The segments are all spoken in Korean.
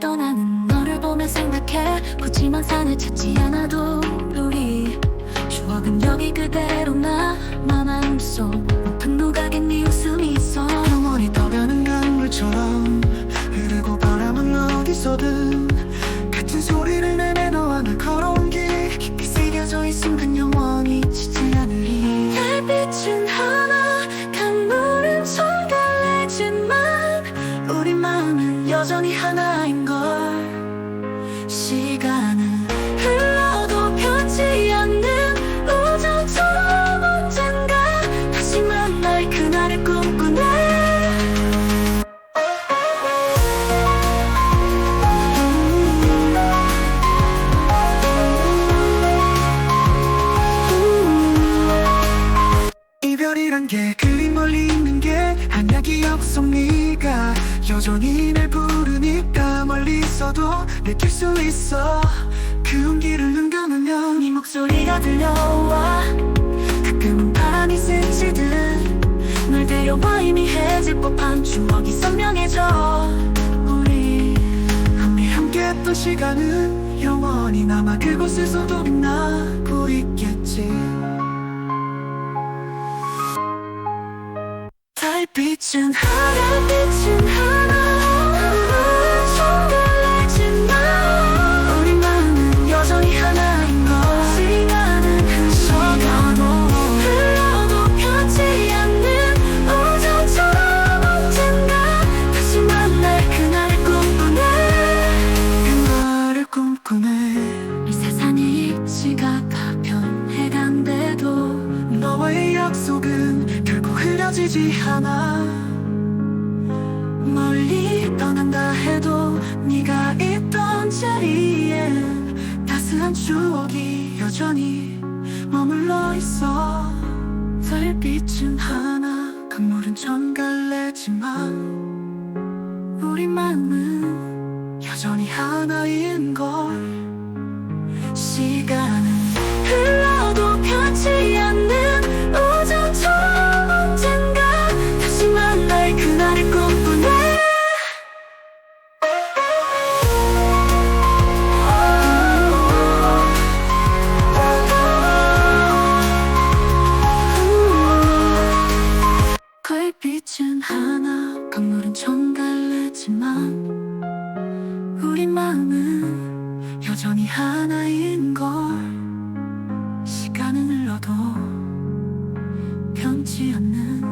떠나는 너를 보면 생각해. 굳이만 산을 찾지 않아도 우리 추억은 여기 그대로 나 마음 속 높은 누각엔 네 웃음이 있어. 영원히 떠가는 강물처럼 흐르고 바람은 어디서든 같은 소리를 내내 너와 나 걸어온 길. 깊이 새겨져 이 순간 그 영원히 지지 않으리 달빛은 하나 강물은 손 갈래지만 우리 마음은 여전히 하나인 이별이란 게 그리 멀리 있는 게 아니야 기억 속 네가. 여전히 날 부르니까 멀리 있어도 느낄 수 있어. 그 온기를 눈감으면 네 목소리가 들려와. 가끔은 바람이 스치듯 널 데려와 이미 해질 법한 추억이 선명해져. 우리 우리 함께했던 시간은 영원히 남아 그곳에서도 빛나 달빛은 하나. 빛은 하나. 천갈래지만 우리 마음은 여전히 하나인 걸 시간은 흘러가도 흘러도 변치 않는 우정처럼 언젠가 다시 만날 그날을 꿈꾸네. 그날을 꿈꾸네 흐려지지 않아. 멀리 떠난다 해도 네가 있던 자리에 따스한 추억이 여전히 머물러 있어. 달빛은 하나 강물은 천갈래지만 우리 마음은 여전히 하나인 걸. 시간은 천갈래지만 우리 마음은 여전히 하나인 걸 시간은 흘러도 변치 않는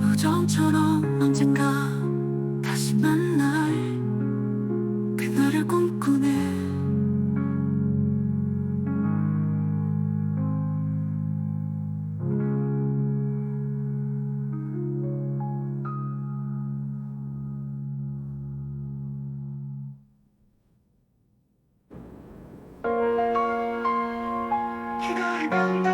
우정처럼 Música